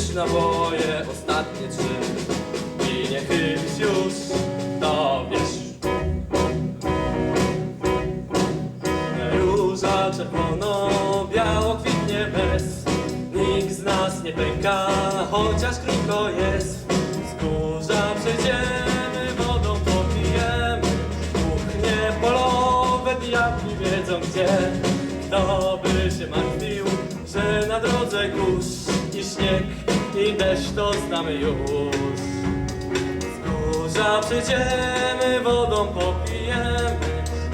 pić naboje ostatnie trzy. I nie chylić już, to wiesz. Róża czerwono, biało kwitnie bez. Nikt z nas nie pęka, chociaż krótko jest. Z górza przejdziemy, wodą popijemy. Kuchnie polowe, diabli wiedzą gdzie. Kto by się martwił, że na drodze kurz I śnieg, i deszcz to znamy już. Wzgórza przejdziemy, wodą popijemy.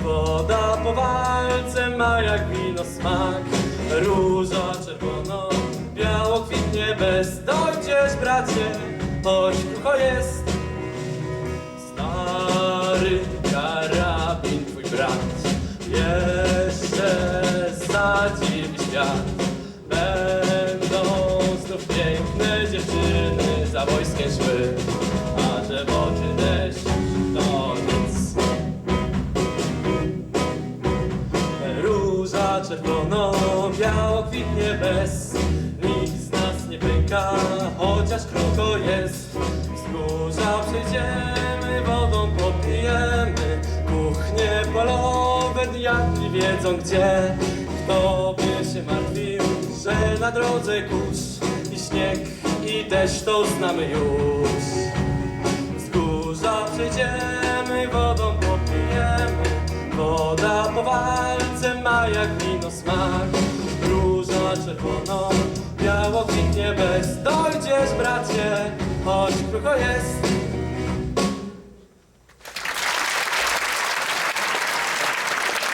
Woda po walce ma jak wino smak. Róża czerwono, biało kwitnie bez Dojdziesz bracie, choć krucho jest Stary karabin twój brat. Jeszcze zadziwi świat wojskiem szły A że w oczy deszcz to nic. Róża czerwono, biało kwitnie bez. Nikt z nas nie pęka, chociaż krótko jest. Wzgórza przejdziemy, wodą popijemy. Kuchnie polowe, diabli wiedzą gdzie. Kto się martwił, że na drodze kurz I śnieg, i deszcz to znamy już. Wzgórza przejdziemy, wodą popijemy. Woda po walce ma jak wino smak. Róża czerwono, biało kwitnie bez Dojdziesz bracie, choć krucho jest